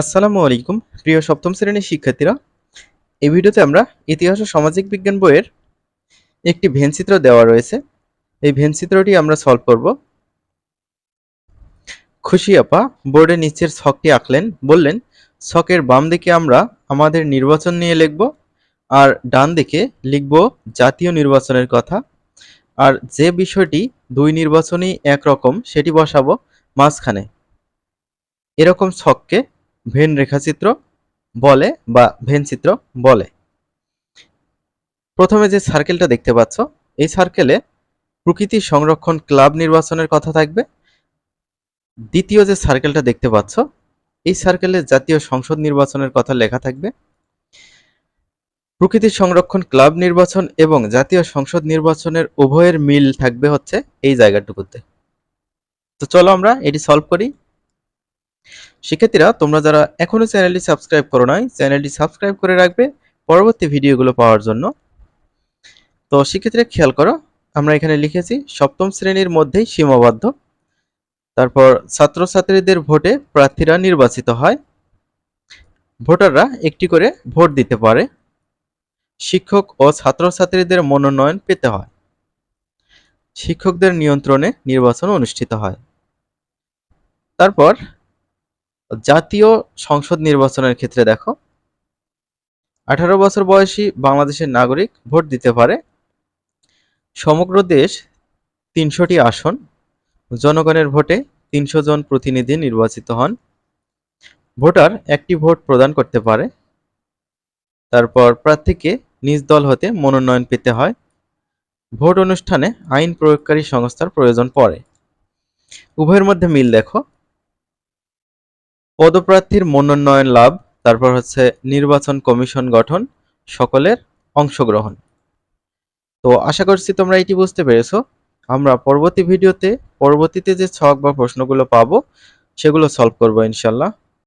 আসসালামু আলাইকুম, প্রিয় সপ্তম শ্রেণির শিক্ষার্থীরা। এই ভিডিওতে আমরা ইতিহাস ও সামাজিক বিজ্ঞান বইয়ের একটি ভেনচিত্র দেওয়া রয়েছে। এই ভেনচিত্রটি আমরা সলভ করব। খুশি আপা, বোর্ডে নিচের ছকটি আঁকলেন, বললেন, ছকের বাম দিকে আমরা আমাদের নির্বাচন নিয়ে লিখব, আর ডান দিকে লিখব জাতীয় নির্বাচনের কথা। আর যে বিষয়টি দুই নির্বাচনই একরকম, সেটি বসাবো মাঝখানে। এরকম ছককে ভেন রেখাচিত্র বলে বা ভেন চিত্র বলে। প্রথমে যে সার্কেলটা দেখতে পাচ্ছ, এই সার্কেলে প্রকৃতি সংরক্ষণ ক্লাব নির্বাচনের কথা থাকবে। দ্বিতীয় যে সার্কেলটা দেখতে পাচ্ছ, এই সার্কেলে জাতীয় সংসদ নির্বাচনের কথা লেখা থাকবে। প্রকৃতি সংরক্ষণ ক্লাব নির্বাচন এবং জাতীয় সংসদ নির্বাচনের উভয়ের মিল থাকবে হচ্ছে এই জায়গাটুকুতে। তো চলো আমরা এটি সলভ করি। শিক্ষার্থীরা, তোমরা যারা এখনও চ্যানেলটি সাবস্ক্রাইব করো নাই, চ্যানেলটি সাবস্ক্রাইব করে রাখবে পরবর্তী ভিডিওগুলো পাওয়ার জন্য। তো শিক্ষার্থীরা, খেয়াল করো, আমরা এখানে লিখেছি, সপ্তম শ্রেণির মধ্যেই সীমাবদ্ধ। তারপর ছাত্রছাত্রীদের ভোটে প্রার্থীরা নির্বাচিত হয়। ভোটাররা একটি করে ভোট দিতে পারে। শিক্ষক ও ছাত্রছাত্রীদের মনোনয়ন পেতে হয়। শিক্ষকদের নিয়ন্ত্রণে নির্বাচন অনুষ্ঠিত হয়। তারপর জাতীয় সংসদ নির্বাচনের ক্ষেত্রে দেখো, আঠারো বছর বয়সী বাংলাদেশের নাগরিক ভোট দিতে পারে। সমগ্র দেশ তিনশোটি আসন, জনগণের ভোটে তিনশো জন প্রতিনিধি নির্বাচিত হন। ভোটার একটি ভোট প্রদান করতে পারে। তারপর প্রার্থীকে নিজ দল হতে মনোনয়ন পেতে হয়। ভোট অনুষ্ঠানে আইন প্রয়োগকারী সংস্থার প্রয়োজন পড়ে। উভয়ের মধ্যে মিল দেখো পদপ্রার্থীর মনোনয়ন লাভ, তারপর হচ্ছে নির্বাচন কমিশন গঠন, সকলের অংশগ্রহণ। তো আশা করছি তোমরা এটি বুঝতে পেরেছ। আমরা পরবর্তী ভিডিওতে, পরবর্তীতে যে ছক বা প্রশ্নগুলো পাবো, সেগুলো সলভ করব ইনশাল্লাহ।